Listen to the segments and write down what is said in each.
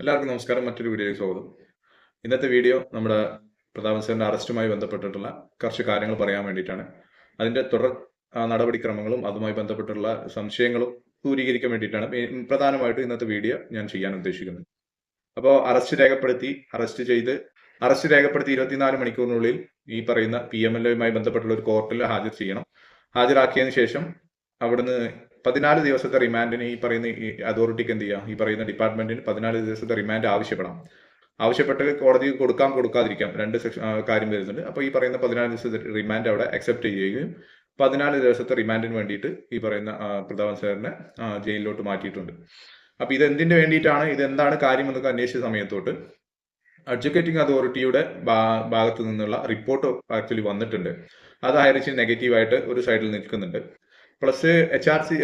എല്ലാവർക്കും നമസ്കാരം മറ്റൊരു വീഡിയോയിലേക്ക് സ്വാഗതം. ഇന്നത്തെ വീഡിയോ നമ്മുടെ പ്രതാപൻ സാറിന്റെ അറസ്റ്റുമായി ബന്ധപ്പെട്ടിട്ടുള്ള കുറച്ച് കാര്യങ്ങൾ പറയാൻ വേണ്ടിയിട്ടാണ്. അതിന്റെ തുടർ നടപടിക്രമങ്ങളും അതുമായി ബന്ധപ്പെട്ടുള്ള സംശയങ്ങളും ദൂരീകരിക്കാൻ വേണ്ടിയിട്ടാണ് പ്രധാനമായിട്ടും ഇന്നത്തെ വീഡിയോ ഞാൻ ചെയ്യാൻ ഉദ്ദേശിക്കുന്നത്. അപ്പോൾ അറസ്റ്റ് രേഖപ്പെടുത്തി അറസ്റ്റ് ചെയ്ത് അറസ്റ്റ് രേഖപ്പെടുത്തി ഇരുപത്തിനാല് മണിക്കൂറിനുള്ളിൽ ഈ പറയുന്ന പി എം എൽ ബന്ധപ്പെട്ടുള്ള ഒരു കോർട്ടിൽ ഹാജർ ചെയ്യണം. ഹാജരാക്കിയതിന് ശേഷം അവിടുന്ന് പതിനാല് ദിവസത്തെ റിമാൻഡിന് ഈ പറയുന്ന അതോറിറ്റിക്ക് എന്ത് ചെയ്യാം? ഈ പറയുന്ന ഡിപ്പാർട്ട്മെന്റിന് പതിനാല് ദിവസത്തെ റിമാൻഡ് ആവശ്യപ്പെടാം. ആവശ്യപ്പെട്ട് കോടതി കൊടുക്കാം കൊടുക്കാതിരിക്കാം. രണ്ട് സെക്ഷൻ കാര്യം വരുന്നുണ്ട്. അപ്പോൾ ഈ പറയുന്ന പതിനാല് ദിവസത്തെ റിമാൻഡ് അവിടെ അക്സെപ്റ്റ് ചെയ്യുകയും പതിനാല് ദിവസത്തെ റിമാൻഡിന് വേണ്ടിയിട്ട് ഈ പറയുന്ന പ്രതാപൻ സാറിനെ ജയിലിലോട്ട് മാറ്റിയിട്ടുണ്ട്. അപ്പോൾ ഇത് എന്തിനു വേണ്ടിയിട്ടാണ്? ഇത് എന്താണ് കാര്യം എന്നൊക്കെ അന്വേഷിച്ച സമയത്തോട്ട് അഡ്വക്കേറ്റിംഗ് അതോറിറ്റിയുടെ ഭാഗത്തു നിന്നുള്ള റിപ്പോർട്ട് ആക്ച്വലി വന്നിട്ടുണ്ട്. അത് ഹൈറിച്ച് നെഗറ്റീവായിട്ട് ഒരു സൈഡിൽ നിൽക്കുന്നുണ്ട്. Plus H R C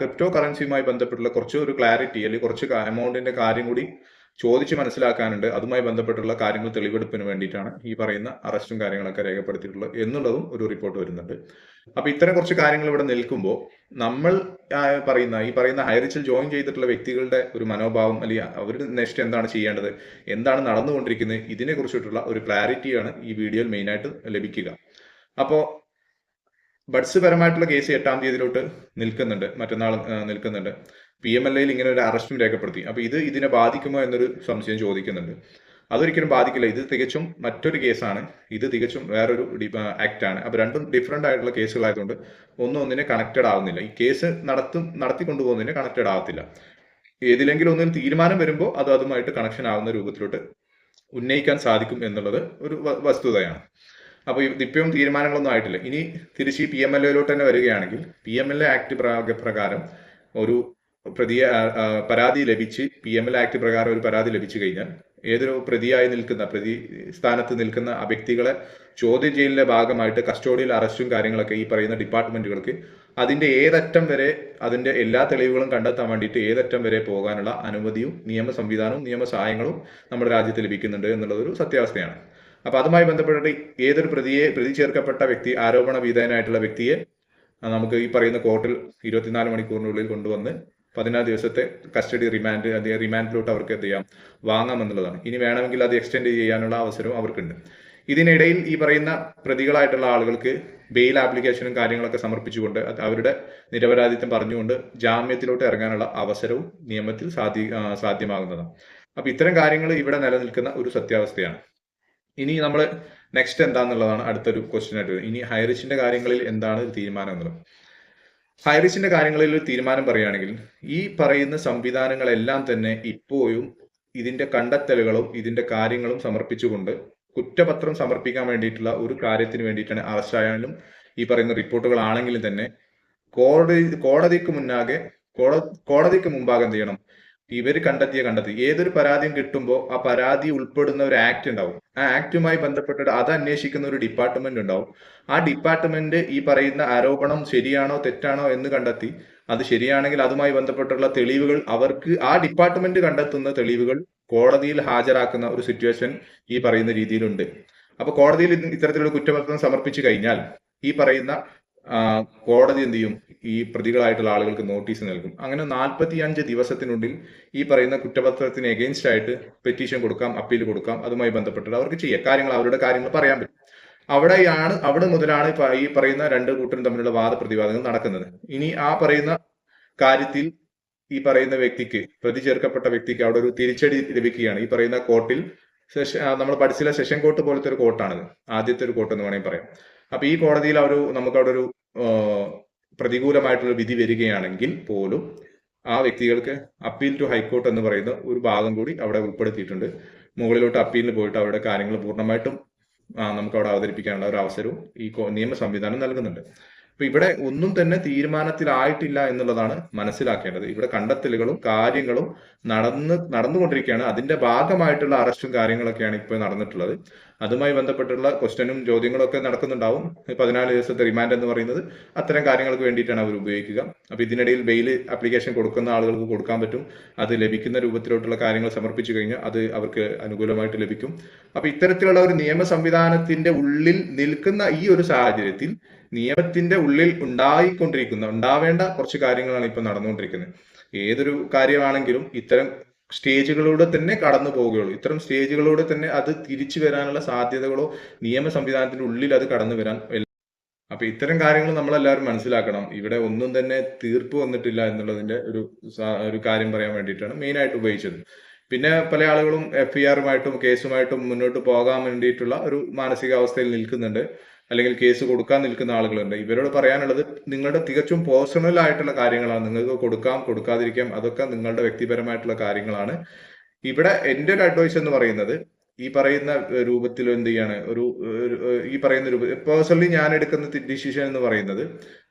crypto കറൻസിയുമായി ബന്ധപ്പെട്ടുള്ള കുറച്ച് ഒരു ക്ലാരിറ്റി അല്ലെങ്കിൽ കുറച്ച് എമൗണ്ടിന്റെ കാര്യം കൂടി ചോദിച്ച് മനസ്സിലാക്കാനുണ്ട്. അതുമായി ബന്ധപ്പെട്ടുള്ള കാര്യങ്ങൾ തെളിവെടുപ്പിന് വേണ്ടിയിട്ടാണ് ഈ പറയുന്ന അറസ്റ്റും കാര്യങ്ങളൊക്കെ രേഖപ്പെടുത്തിയിട്ടുള്ളത് എന്നുള്ളതും ഒരു റിപ്പോർട്ട് വരുന്നുണ്ട്. അപ്പൊ ഇത്തരം കുറച്ച് കാര്യങ്ങൾ ഇവിടെ നിൽക്കുമ്പോൾ നമ്മൾ പറയുന്ന ഈ പറയുന്ന ഹൈറിച്ചിൽ ജോയിൻ ചെയ്തിട്ടുള്ള വ്യക്തികളുടെ ഒരു മനോഭാവം അല്ലെങ്കിൽ അവർ നെക്സ്റ്റ് എന്താണ് ചെയ്യേണ്ടത് എന്താണ് നടന്നുകൊണ്ടിരിക്കുന്നത് ഇതിനെ കുറിച്ചിട്ടുള്ള ഒരു ക്ലാരിറ്റിയാണ് ഈ വീഡിയോയിൽ മെയിനായിട്ട് ലഭിക്കുക. അപ്പോൾ ബഡ്സ് പരമായിട്ടുള്ള കേസ് എട്ടാം തീയതിയിലോട്ട് നിൽക്കുന്നുണ്ട് മറ്റന്നാൾ നിൽക്കുന്നുണ്ട്. പി എം എൽ എയിൽ ഇങ്ങനെ ഒരു അറസ്റ്റും രേഖപ്പെടുത്തി. അപ്പൊ ഇത് ഇതിനെ ബാധിക്കുമോ എന്നൊരു സംശയം ചോദിക്കുന്നുണ്ട്. അതൊരിക്കലും ബാധിക്കില്ല. ഇത് തികച്ചും മറ്റൊരു കേസാണ്. ഇത് തികച്ചും വേറൊരു ആക്ട് ആണ് അപ്പൊ രണ്ടും ഡിഫറെന്റ് ആയിട്ടുള്ള കേസുകളായതുകൊണ്ട് ഒന്നും ഒന്നിനെ കണക്റ്റഡ് ആവുന്നില്ല. ഈ കേസ് നടത്തും നടത്തിക്കൊണ്ടുപോകുന്നതിന് കണക്റ്റഡ് ആവത്തില്ല. ഏതിലെങ്കിലും ഒന്നിൽ തീരുമാനം വരുമ്പോൾ അത് അതുമായിട്ട് കണക്ഷൻ ആവുന്ന രൂപത്തിലോട്ട് ഉന്നയിക്കാൻ സാധിക്കും എന്നുള്ളത് ഒരു വസ്തുതയാണ്. അപ്പോൾ ഇപ്പോഴും തീരുമാനങ്ങളൊന്നും ആയിട്ടില്ല. ഇനി തിരിച്ച് പി എം എൽ എയിലോട്ട് തന്നെ വരികയാണെങ്കിൽ P M L A act പ്ര- പ്രകാരം ഒരു പ്രതിയെ പരാതി ലഭിച്ച് പി എം എൽ ആക്ട് പ്രകാരം ഒരു പരാതി ലഭിച്ചു കഴിഞ്ഞാൽ ഏതൊരു പ്രതിയായി നിൽക്കുന്ന പ്രതി സ്ഥാനത്ത് നിൽക്കുന്ന ആ വ്യക്തികളെ ചോദ്യം ചെയ്യലിന്റെ ഭാഗമായിട്ട് കസ്റ്റോഡിയിൽ അറസ്റ്റും കാര്യങ്ങളൊക്കെ ഈ പറയുന്ന ഡിപ്പാർട്ട്മെന്റുകൾക്ക് അതിന്റെ ഏതറ്റം വരെ അതിന്റെ എല്ലാ തെളിവുകളും കണ്ടെത്താൻ വേണ്ടിയിട്ട് ഏതറ്റം വരെ പോകാനുള്ള അനുമതിയും നിയമ സംവിധാനവും നിയമ സഹായങ്ങളും നമ്മുടെ രാജ്യത്ത് ലഭിക്കുന്നുണ്ട് എന്നുള്ളതൊരു സത്യാവസ്ഥയാണ്. അപ്പൊ അതുമായി ബന്ധപ്പെട്ടിട്ട് ഏതൊരു പ്രതിയെ പ്രതി ചേർക്കപ്പെട്ട വ്യക്തി ആരോപണ വിധേയനായിട്ടുള്ള വ്യക്തിയെ നമുക്ക് ഈ പറയുന്ന കോർട്ടിൽ ഇരുപത്തിനാല് മണിക്കൂറിനുള്ളിൽ കൊണ്ടുവന്ന് പതിനാല് ദിവസത്തെ കസ്റ്റഡി റിമാൻഡ് അതേ റിമാൻഡിലോട്ട് അവർക്ക് എന്ത് ചെയ്യാം? വാങ്ങാം എന്നുള്ളതാണ്. ഇനി വേണമെങ്കിൽ അത് എക്സ്റ്റെൻഡ് ചെയ്യാനുള്ള അവസരവും അവർക്കുണ്ട്. ഇതിനിടയിൽ ഈ പറയുന്ന പ്രതികളായിട്ടുള്ള ആളുകൾക്ക് ബെയിൽ ആപ്ലിക്കേഷനും കാര്യങ്ങളൊക്കെ സമർപ്പിച്ചുകൊണ്ട് അവരുടെ നിരപരാധിത്വം പറഞ്ഞുകൊണ്ട് ജാമ്യത്തിലോട്ട് ഇറങ്ങാനുള്ള അവസരവും നിയമത്തിൽ സാധ്യ സാധ്യമാകുന്നതാണ്. അപ്പൊ ഇത്തരം കാര്യങ്ങൾ ഇവിടെ നിലനിൽക്കുന്ന ഒരു സത്യാവസ്ഥയാണ്. ഇനി നമ്മൾ നെക്സ്റ്റ് എന്താന്നുള്ളതാണ് അടുത്തൊരു ക്വസ്റ്റ്യൻ ആയിട്ട്. ഇനി ഹൈറിച്ചിന്റെ കാര്യങ്ങളിൽ എന്താണ് തീരുമാനം എന്നുള്ളത് ഹൈറിച്ചിന്റെ കാര്യങ്ങളിൽ ഒരു തീരുമാനം പറയുകയാണെങ്കിൽ ഈ പറയുന്ന സംവിധാനങ്ങളെല്ലാം തന്നെ ഇപ്പോഴും ഇതിന്റെ കണ്ടെത്തലുകളും ഇതിന്റെ കാര്യങ്ങളും സമർപ്പിച്ചുകൊണ്ട് കുറ്റപത്രം സമർപ്പിക്കാൻ വേണ്ടിയിട്ടുള്ള ഒരു കാര്യത്തിന് വേണ്ടിയിട്ടാണ് അറസ്റ്റ് ആയാലും ഈ പറയുന്ന റിപ്പോർട്ടുകളാണെങ്കിലും തന്നെ കോടതി കോടതിക്ക് മുന്നാകെ കോട- കോടതിക്ക് മുമ്പാകെ എന്ത് ചെയ്യണം ഇവർ കണ്ടെത്തിയ കണ്ടെത്തി. ഏതൊരു പരാതിയും കിട്ടുമ്പോൾ ആ പരാതി ഉൾപ്പെടുന്ന ഒരു ആക്ട് ഉണ്ടാവും. ആ ആക്ടുമായി ബന്ധപ്പെട്ടിട്ട് അത് അന്വേഷിക്കുന്ന ഒരു ഡിപ്പാർട്ട്മെന്റ് ഉണ്ടാവും. ആ ഡിപ്പാർട്ട്മെന്റ് ഈ പറയുന്ന ആരോപണം ശരിയാണോ തെറ്റാണോ എന്ന് കണ്ടെത്തി. അത് ശരിയാണെങ്കിൽ അതുമായി ബന്ധപ്പെട്ടുള്ള തെളിവുകൾ അവർക്ക് ആ ഡിപ്പാർട്ട്മെന്റ് കണ്ടെത്തുന്ന തെളിവുകൾ കോടതിയിൽ ഹാജരാക്കുന്ന ഒരു സിറ്റുവേഷൻ ഈ പറയുന്ന രീതിയിലുണ്ട്. അപ്പൊ കോടതിയിൽ ഇത് ഇത്തരത്തിലുള്ള കുറ്റപത്രം സമർപ്പിച്ചു കഴിഞ്ഞാൽ ഈ പറയുന്ന കോടതി എന്ത് ചെയ്യും? ഈ പ്രതികളായിട്ടുള്ള ആളുകൾക്ക് നോട്ടീസ് നൽകും. അങ്ങനെ നാൽപ്പത്തി അഞ്ച് ദിവസത്തിനുള്ളിൽ ഈ പറയുന്ന കുറ്റപത്രത്തിന് എഗെയിൻസ്റ്റ് ആയിട്ട് പെറ്റീഷൻ കൊടുക്കാം അപ്പീൽ കൊടുക്കാം അതുമായി ബന്ധപ്പെട്ടിട്ട് അവർക്ക് ചെയ്യാം. കാര്യങ്ങൾ അവരുടെ കാര്യങ്ങൾ പറയാൻ പറ്റും. അവിടെയാണ് അവിടെ മുതലാണ് ഈ പറയുന്ന രണ്ട് കൂട്ടരും തമ്മിലുള്ള വാദപ്രതിവാദങ്ങൾ നടക്കുന്നത്. ഇനി ആ പറയുന്ന കാര്യത്തിൽ ഈ പറയുന്ന വ്യക്തിക്ക് പ്രതി ചേർക്കപ്പെട്ട വ്യക്തിക്ക് അവിടെ ഒരു തിരിച്ചടി ലഭിക്കുകയാണ്. ഈ പറയുന്ന കോർട്ടിൽ സെഷൻ നമ്മൾ പഠിച്ചില്ല സെഷൻ കോർട്ട് പോലത്തെ ഒരു കോർട്ടാണിത് ആദ്യത്തെ ഒരു കോർട്ട് എന്ന് വേണമെങ്കിൽ പറയാം. അപ്പൊ ഈ കോടതിയിൽ അവർ നമുക്ക് അവിടെ ഒരു പ്രതികൂലമായിട്ടുള്ള വിധി വരികയാണെങ്കിൽ പോലും ആ വ്യക്തികൾക്ക് അപ്പീൽ ടു ഹൈക്കോർട്ട് എന്ന് പറയുന്ന ഒരു ഭാഗം കൂടി അവിടെ ഉൾപ്പെടുത്തിയിട്ടുണ്ട്. മുകളിലോട്ട് അപ്പീലിന് പോയിട്ട് അവരുടെ കാര്യങ്ങൾ പൂർണമായിട്ടും നമുക്ക് അവിടെ അവതരിപ്പിക്കാനുള്ള ഒരു അവസരവും ഈ നിയമ സംവിധാനം നൽകുന്നുണ്ട്. അപ്പൊ ഇവിടെ ഒന്നും തന്നെ തീരുമാനത്തിലായിട്ടില്ല എന്നുള്ളതാണ് മനസ്സിലാക്കേണ്ടത്. ഇവിടെ കണ്ടെത്തലുകളും കാര്യങ്ങളും നടന്ന് നടന്നുകൊണ്ടിരിക്കുകയാണ്. അതിന്റെ ഭാഗമായിട്ടുള്ള അറസ്റ്റും കാര്യങ്ങളൊക്കെയാണ് ഇപ്പോൾ നടന്നിട്ടുള്ളത്. അതുമായി ബന്ധപ്പെട്ടുള്ള ക്വസ്റ്റ്യനും ചോദ്യങ്ങളും ഒക്കെ നടക്കുന്നുണ്ടാവും പതിനാല് ദിവസത്തെ റിമാൻഡ് എന്ന് പറയുന്നത് അത്തരം കാര്യങ്ങൾക്ക് വേണ്ടിയിട്ടാണ് അവർ ഉപയോഗിക്കുക. അപ്പൊ ഇതിനിടയിൽ ബെയിൽ അപ്ലിക്കേഷൻ കൊടുക്കുന്ന ആളുകൾക്ക് കൊടുക്കാൻ പറ്റും. അത് ലഭിക്കുന്ന രൂപത്തിലോട്ടുള്ള കാര്യങ്ങൾ സമർപ്പിച്ചു കഴിഞ്ഞാൽ അത് അവർക്ക് അനുകൂലമായിട്ട് ലഭിക്കും. അപ്പൊ ഇത്തരത്തിലുള്ള ഒരു നിയമ സംവിധാനത്തിന്റെ ഉള്ളിൽ നിൽക്കുന്ന ഈ ഒരു സാഹചര്യത്തിൽ നിയമത്തിന്റെ ഉള്ളിൽ ഉണ്ടായിക്കൊണ്ടിരിക്കുന്ന ഉണ്ടാവേണ്ട കുറച്ച് കാര്യങ്ങളാണ് ഇപ്പൊ നടന്നുകൊണ്ടിരിക്കുന്നത്. ഏതൊരു കാര്യമാണെങ്കിലും ഇത്തരം സ്റ്റേജുകളിലൂടെ തന്നെ കടന്നു പോവുകയുള്ളൂ. ഇത്തരം സ്റ്റേജുകളിലൂടെ തന്നെ അത് തിരിച്ചു വരാനുള്ള സാധ്യതകളോ നിയമ സംവിധാനത്തിന്റെ ഉള്ളിൽ അത് കടന്നു വരാൻ അപ്പൊ ഇത്തരം കാര്യങ്ങൾ നമ്മളെല്ലാവരും മനസ്സിലാക്കണം. ഇവിടെ ഒന്നും തന്നെ തീർപ്പ് വന്നിട്ടില്ല എന്നുള്ളതിന്റെ ഒരു ഒരു കാര്യം പറയാൻ വേണ്ടിയിട്ടാണ് മെയിൻ ആയിട്ട് ഉപയോഗിച്ചത്. പിന്നെ പല ആളുകളും എഫ് ഐ ആറുമായിട്ടും കേസുമായിട്ടും മുന്നോട്ട് പോകാൻ വേണ്ടിയിട്ടുള്ള ഒരു മാനസികാവസ്ഥയിൽ നിൽക്കുന്നുണ്ട്. അല്ലെങ്കിൽ കേസ് കൊടുക്കാൻ നിൽക്കുന്ന ആളുകളുണ്ട്. ഇവരോട് പറയാനുള്ളത് നിങ്ങളുടെ തികച്ചും പേഴ്സണൽ ആയിട്ടുള്ള കാര്യങ്ങളാണ്. നിങ്ങൾക്ക് കൊടുക്കാം കൊടുക്കാതിരിക്കാം അതൊക്കെ നിങ്ങളുടെ വ്യക്തിപരമായിട്ടുള്ള കാര്യങ്ങളാണ്. ഇവിടെ എന്റെ ഒരു അഡ്വൈസ് എന്ന് പറയുന്നത് ഈ പറയുന്ന രൂപത്തിൽ എന്ത് ചെയ്യാണ്? ഒരു ഈ പറയുന്ന രൂപ പേഴ്സണലി ഞാൻ എടുക്കുന്ന ഡിസിഷൻ എന്ന് പറയുന്നത്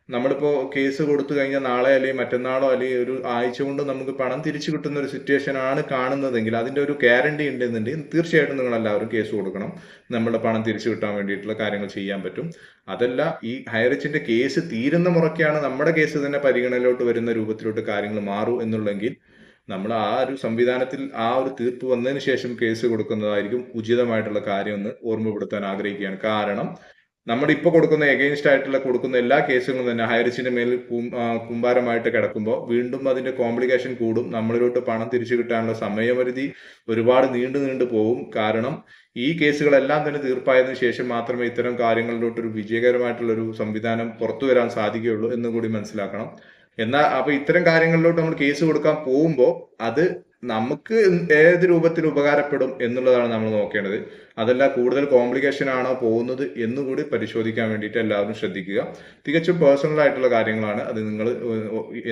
നമ്മളിപ്പോ കേസ് കൊടുത്തു കഴിഞ്ഞാൽ നാളെ അല്ലെങ്കിൽ മറ്റന്നാളോ അല്ലെങ്കിൽ ഒരു ആഴ്ച കൊണ്ട് നമുക്ക് പണം തിരിച്ചു കിട്ടുന്ന ഒരു സിറ്റുവേഷൻ ആണ് കാണുന്നതെങ്കിൽ അതിന്റെ ഒരു ഗ്യാരണ്ടി ഉണ്ടെന്നുണ്ടെങ്കിൽ തീർച്ചയായിട്ടും നിങ്ങൾ എല്ലാവരും കേസ് കൊടുക്കണം. നമ്മുടെ പണം തിരിച്ചു കിട്ടാൻ വേണ്ടിയിട്ടുള്ള കാര്യങ്ങൾ ചെയ്യാൻ പറ്റും. അതല്ല ഈ ഹൈറിച്ചിന്റെ കേസ് തീരുന്ന മുറയ്ക്കാണ് നമ്മുടെ കേസ് തന്നെ പരിഗണനയിലോട്ട് വരുന്ന രൂപത്തിലോട്ട് കാര്യങ്ങൾ മാറും എന്നുള്ളെങ്കിൽ നമ്മൾ ആ ഒരു സംവിധാനത്തിൽ ആ ഒരു തീർപ്പ് വന്നതിന് ശേഷം കേസ് കൊടുക്കുന്നതായിരിക്കും ഉചിതമായിട്ടുള്ള കാര്യം എന്ന് ഓർമ്മപ്പെടുത്താൻ ആഗ്രഹിക്കുകയാണ്. കാരണം നമ്മുടെ ഇപ്പോൾ കൊടുക്കുന്ന എഗെയിൻസ്റ്റ് ആയിട്ടുള്ള കൊടുക്കുന്ന എല്ലാ കേസുകളും തന്നെ ഹൈറിച്ചിന്റെ മേൽ കുമ്പാരമായിട്ട് കിടക്കുമ്പോൾ വീണ്ടും അതിന്റെ കോംപ്ലിക്കേഷൻ കൂടും. നമ്മളിലോട്ട് പണം തിരിച്ചു കിട്ടാനുള്ള സമയപരിധി ഒരുപാട് നീണ്ടു നീണ്ടു പോകും കാരണം ഈ കേസുകളെല്ലാം തന്നെ തീർപ്പായതിനു ശേഷം മാത്രമേ ഇത്തരം കാര്യങ്ങളിലോട്ട് ഒരു വിജയകരമായിട്ടുള്ള ഒരു സംവിധാനം പുറത്തു വരാൻ സാധിക്കുകയുള്ളൂ എന്നും കൂടി മനസ്സിലാക്കണം. എന്നാൽ അപ്പൊ ഇത്തരം കാര്യങ്ങളിലോട്ട് നമ്മൾ കേസ് കൊടുക്കാൻ പോകുമ്പോൾ അത് നമുക്ക് ഏത് രൂപത്തിൽ ഉപകാരപ്പെടും എന്നുള്ളതാണ് നമ്മൾ നോക്കേണ്ടത്. അതല്ല കൂടുതൽ കോംപ്ലിക്കേഷൻ ആണോ പോകുന്നത് എന്നുകൂടി പരിശോധിക്കാൻ വേണ്ടിയിട്ട് എല്ലാവരും ശ്രദ്ധിക്കുക. തികച്ചും പേഴ്സണൽ ആയിട്ടുള്ള കാര്യങ്ങളാണ്. അത് നിങ്ങൾ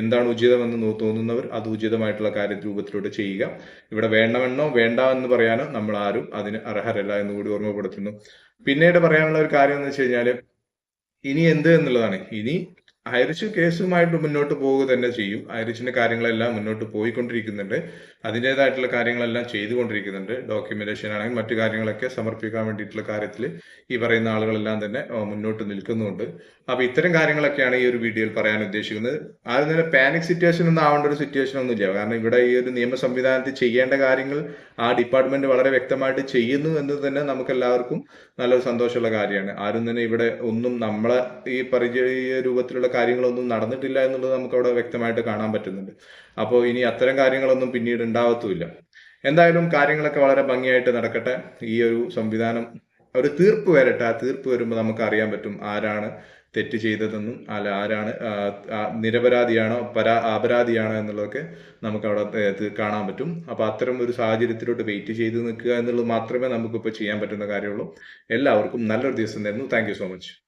എന്താണ് ഉചിതമെന്ന് തോന്നുന്നവർ അത് ഉചിതമായിട്ടുള്ള കാര്യ രൂപത്തിലൂടെ ചെയ്യുക. ഇവിടെ വേണമെന്നോ വേണ്ട എന്ന് പറയാനോ നമ്മൾ ആരും അതിന് അർഹരല്ല എന്നുകൂടി ഓർമ്മപ്പെടുത്തുന്നു. പിന്നീട് പറയാനുള്ള ഒരു കാര്യം എന്ന് വെച്ച് കഴിഞ്ഞാൽ ഇനി എന്ത് എന്നുള്ളതാണ്. ഇനി ഐറിഷ് കേസുമായിട്ട് മുന്നോട്ട് പോവുക തന്നെ ചെയ്യും. ഐറിഷിന്റെ കാര്യങ്ങളെല്ലാം മുന്നോട്ട് പോയിക്കൊണ്ടിരിക്കുന്നുണ്ട്. അതിന്റെതായിട്ടുള്ള കാര്യങ്ങളെല്ലാം ചെയ്തുകൊണ്ടിരിക്കുന്നുണ്ട്. ഡോക്യുമെന്റേഷൻ ആണെങ്കിൽ മറ്റു കാര്യങ്ങളൊക്കെ സമർപ്പിക്കാൻ വേണ്ടിയിട്ടുള്ള കാര്യത്തിൽ ഈ പറയുന്ന ആളുകളെല്ലാം തന്നെ മുന്നോട്ട് നിൽക്കുന്നുണ്ട്. അപ്പോൾ ഇത്തരം കാര്യങ്ങളൊക്കെയാണ് ഈ ഒരു വീഡിയോയിൽ പറയാൻ ഉദ്ദേശിക്കുന്നത്. ആരും തന്നെ പാനിക് സിറ്റുവേഷൻ ഒന്നും ആവേണ്ട ഒരു സിറ്റുവേഷൻ ഒന്നുമില്ല കാരണം ഇവിടെ ഈ ഒരു നിയമ സംവിധാനത്തിൽ ചെയ്യേണ്ട കാര്യങ്ങൾ ആ ഡിപ്പാർട്ട്മെന്റ് വളരെ വ്യക്തമായിട്ട് ചെയ്യുന്നു എന്ന് തന്നെ നമുക്ക് എല്ലാവർക്കും നല്ലൊരു സന്തോഷമുള്ള കാര്യമാണ്. ആരും തന്നെ ഇവിടെ ഒന്നും നമ്മളെ ഈ പരിചയ രൂപത്തിലുള്ള കാര്യങ്ങളൊന്നും നടന്നിട്ടില്ല എന്നുള്ളത് നമുക്ക് അവിടെ വ്യക്തമായിട്ട് കാണാൻ പറ്റുന്നുണ്ട്. അപ്പോൾ ഇനി അത്തരം കാര്യങ്ങളൊന്നും പിന്നീട് ഉണ്ടാവത്തുമില്ല. എന്തായാലും കാര്യങ്ങളൊക്കെ വളരെ ഭംഗിയായിട്ട് നടക്കട്ടെ. ഈ ഒരു സംവിധാനം ഒരു തീർപ്പ് വരട്ടെ. ആ തീർപ്പ് വരുമ്പോൾ നമുക്ക് അറിയാൻ പറ്റും ആരാണ് തെറ്റ് ചെയ്തതെന്നും അല്ല ആരാണ് നിരപരാധിയാണോ പരാ അപരാധിയാണോ എന്നുള്ളതൊക്കെ നമുക്ക് അവിടെ കാണാൻ പറ്റും. അപ്പോൾ അത്തരം ഒരു സാഹചര്യത്തിലോട്ട് വെയിറ്റ് ചെയ്ത് നിൽക്കുക എന്നുള്ളത് മാത്രമേ നമുക്കിപ്പോൾ ചെയ്യാൻ പറ്റുന്ന കാര്യമുള്ളൂ. എല്ലാവർക്കും നല്ലൊരു ദിവസം തരുന്നു. Thank so much.